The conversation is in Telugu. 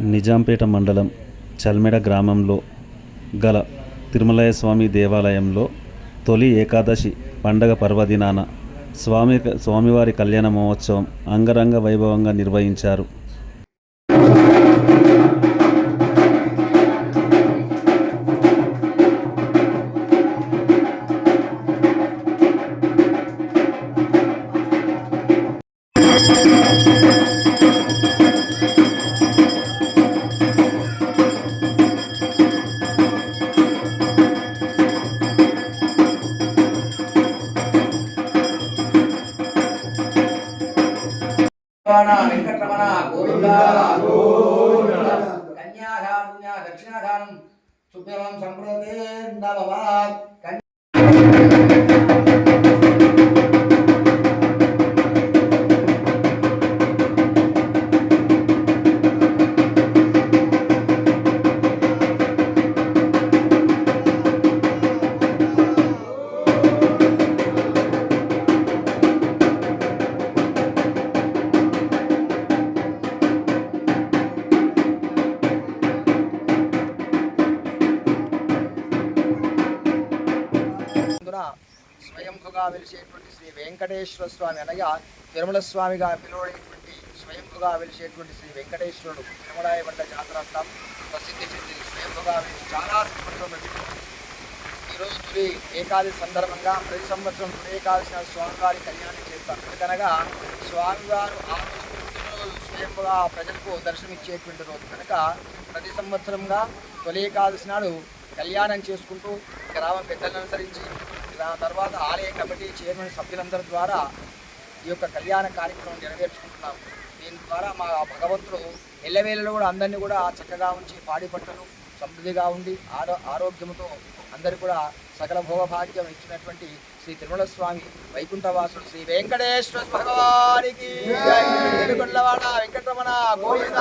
నిజాంపేట మండలం చల్మెడ గ్రామంలో గల తిరుమలయ స్వామి దేవాలయంలో తొలి ఏకాదశి పండగ పర్వదినాన స్వామి స్వామివారి కళ్యాణ మహోత్సవం అంగరంగ వైభవంగా నిర్వహించారు. రమణ వెంకటరమణ గోవింద. కన్యాదానం దక్షిణాదానం సుభ్యమం సంప్రదే నవ కూడా స్వయంభుగా వెలిసేటువంటి శ్రీ వెంకటేశ్వర స్వామి అనగా తిరుమల స్వామిగా పిలువడేటువంటి స్వయంభుగా వెలిసేటువంటి శ్రీ వెంకటేశ్వరుడు తిరుమలాయబండ జాతరాంతం ప్రసిద్ధి చెందింది. స్వయంభుగా వెలిసి చాలా ఈరోజు తొలి ఏకాదశి సందర్భంగా ప్రతి సంవత్సరం తొలి ఏకాదశి స్వామివారి కళ్యాణం చేస్తారు. ఎందుకనగా స్వామివారు ఆ రోజు ప్రజలకు దర్శనమిచ్చేటువంటి రోజు. కనుక ప్రతి సంవత్సరంగా తొలి ఏకాదశి నాడు కళ్యాణం చేసుకుంటూ గ్రామ పెద్దలను అనుసరించి దాని తర్వాత ఆలయ కమిటీ చైర్మన్ సభ్యులందరి ద్వారా ఈ యొక్క కళ్యాణ కార్యక్రమం నెరవేర్చుకుంటున్నాం దీని ద్వారా మా భగవంతుడు ఎల్లవేళలో కూడా అందరినీ కూడా చక్కగా ఉంచి పాడి పంటలు సమృద్ధిగా ఉండి ఆరో ఆరోగ్యంతో అందరు కూడా సకల భోగభాగ్యం ఇచ్చినటువంటి శ్రీ తిరుమల స్వామి వైకుంఠవాసుడు శ్రీ వెంకటేశ్వర భగవానికి వెంకటరమణ గోవింద.